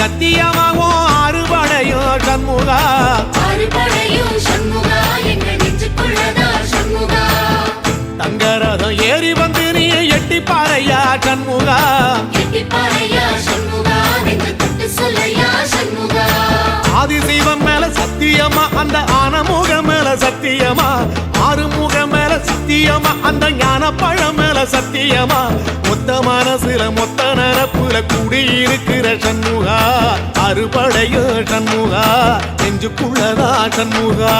சண்முகா? அறுபடையும் சண்முகா தங்கரதம் ஏறி வந்து நீ எட்டி பாறையா சண்முகா ஆதிசைவம் மேல சத்தியமா அந்த ஆனமுகம் மேல சத்தியமா? ஆறுமுக மேல சத்தியமா? அந்த ஞான பழம் மேல சத்தியமா? மொத்த மனசுல மொத்த நரப்புல குடியிருக்கிற சண்முகா. அறுபடையோ சண்முகா. நெஞ்சுக்குள்ளதா சண்முகா.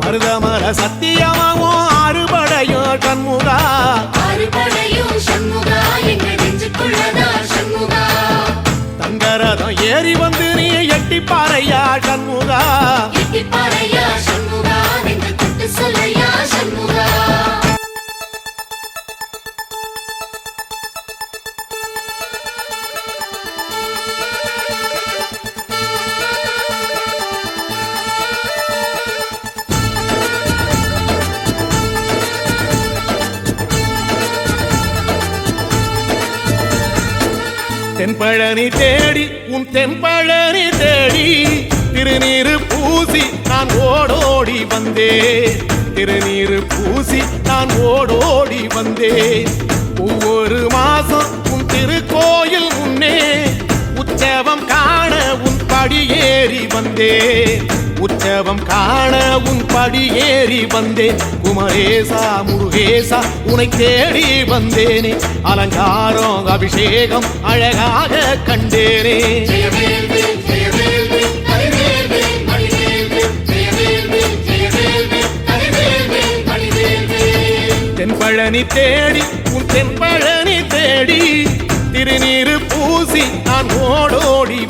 மருதமர சத்தியமாவும் அறுபடையோ சண்முகா. பாறையா சண்முகா. தென்பழனி தேடி உன் தென்பழனி தேடி திருநீரு பூசி நான் ஓடோடி வந்தேன் திருநீரு பூசி நான் ஓடோடி வந்தேன் ஒவ்வொரு மாசம் உன் திருக்கோ படியேறி வந்தேன் உற்சவம் காண உன் படியேறி வந்தேன் குமரேசா முருகேசா உனை தேடி வந்தேனே. அலங்காரம் அபிஷேகம் அழகாக கண்டேனே. தென்பழனி தேடி உன் தென்பழனி தேடி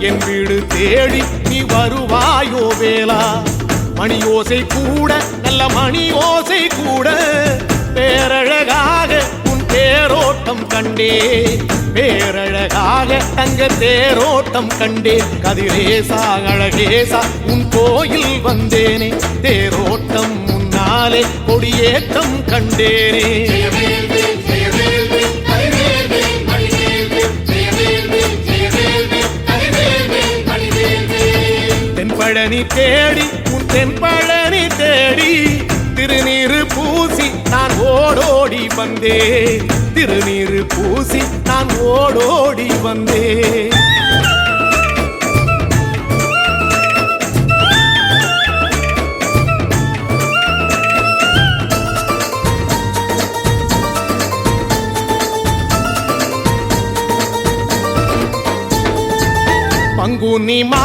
என் வீடு தேடி நீ வருவாயோ வேளா? மணி ஓசை கூட நல்ல மணி ஓசை கூட. பேரழகாக உன் தேரோட்டம் கண்டே பேரழகாக தங்க தேரோட்டம் கண்டே கதிரேசா அழகேசா உன் கோயில் வந்தேனே. தேரோட்டம் முன்னாலே கொடியேற்றம் கண்டேனே. பழனி தேடி உன் தென்பழனி தேடி திருநீரு பூசி நான் ஓடோடி வந்தேன் திருநீரு பூசி நான் ஓடோடி வந்தேன் பங்குனி மா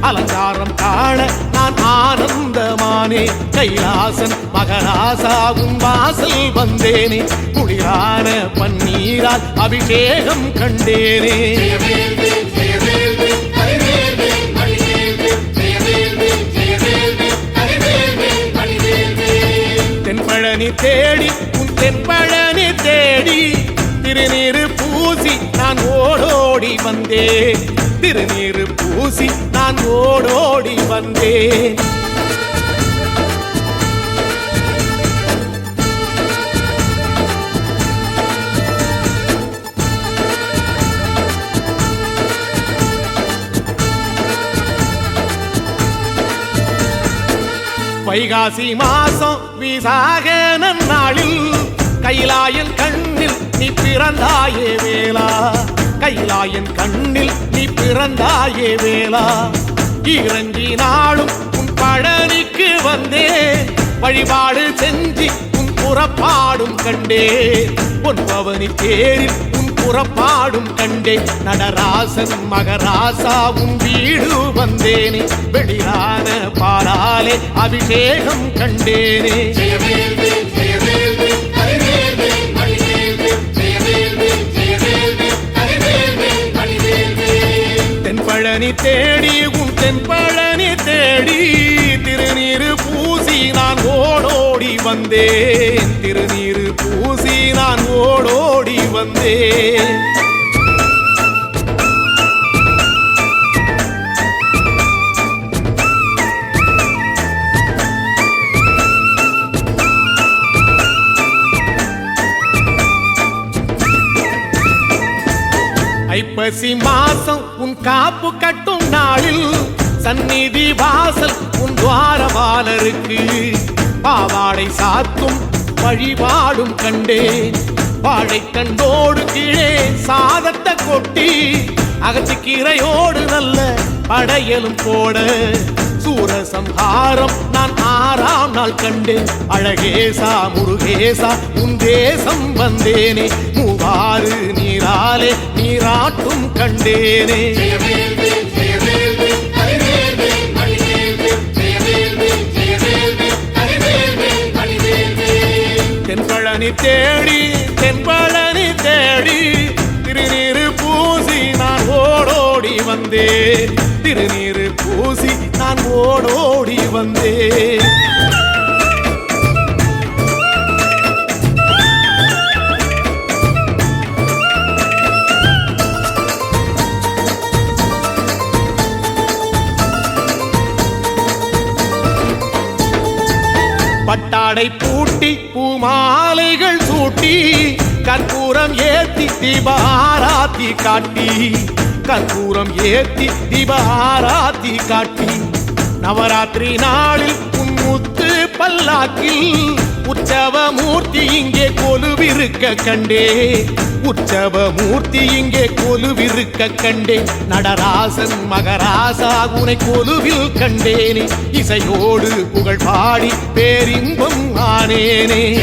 அலங்காரம் காண நான் ஆனந்தமானே. கைலாசன் மகராசாவும் வாசல் வந்தேனே. குளிரான பன்னீரால் அபிஷேகம் கண்டேனே. தென்பழனி தேடி உன் தென்பழனி தேடி. திருநீரு பூசி நான் ஓடோடி வந்தேன். திருநீர் பூசி நான் ஓடோடி வந்தேன். வைகாசி மாசம் விசாக நாளில் கைலாயன் கண்ணில் நீ பிறந்தாயே வேளா. கைலாயன் கண்ணில் நீ பிறந்தாயே வேளா. இறங்கி நாளும் உன் பழனிக்கு வந்தே. வழிபாடு செஞ்சு உன் புறப்பாடும் கண்டே. உன் பவனி தேரில் உன் புறப்பாடும் கண்டே. நடராசன் மகராசா உன் வீடு வந்தேனே. வெளியான பாலாலே அபிஷேகம் கண்டேனே. தென்பழனி தேடி உன் தென்பழனி தேடி திருநீரு பூசி நான் ஓடோடி வந்தேன். திருநீரு பூசி நான் ஓடோடி வந்தேன். ஐப்பசி மாசம் உன் காப்பு கட்டும் நாளில் சந்நிதி வாசல் உன் துவாரபாலருக்கு. பாவாடை சாத்தும் வழிபாடும் கண்டேன் கண்டோடு கீழே சாதத்தை கொட்டி அகத்திக்கீரையோடு நல்ல படையலும் போட. சூரசம்ஹாரம் நான் ஆறாம் நாள் கண்டேன். அழகேசா முருகேசா உன் தேசம் வந்தேனே. மூவாறு நீராலே நீ நீராட்டும் கண்டேனே. தென்பழனி தேடி தென்பழனி தேடி திருநீரு பூசி நான் ஓடோடி வந்தேன் திருநீரு பூசி நான் ஓடோடி வந்தேன் பூட்டி பூமாலைகள் சூட்டி கற்பூரம் ஏத்தி தீபாராத்தி காட்டி கற்பூரம் ஏத்தி தீபாராத்தி காட்டி. நவராத்திரி நாளில் உன் முத்து பல்லாக்கில் உற்சவ மூர்த்தி இங்கே கொலுவிருக்க கண்டே. உற்சவ மூர்த்தி இங்கே கொலுவிருக்க கண்டே. நடராசன் மகராசா உனை கொலுவில் கண்டேனே. இசையோடு புகழ் பாடி பேரின்பம் ஆனேனே.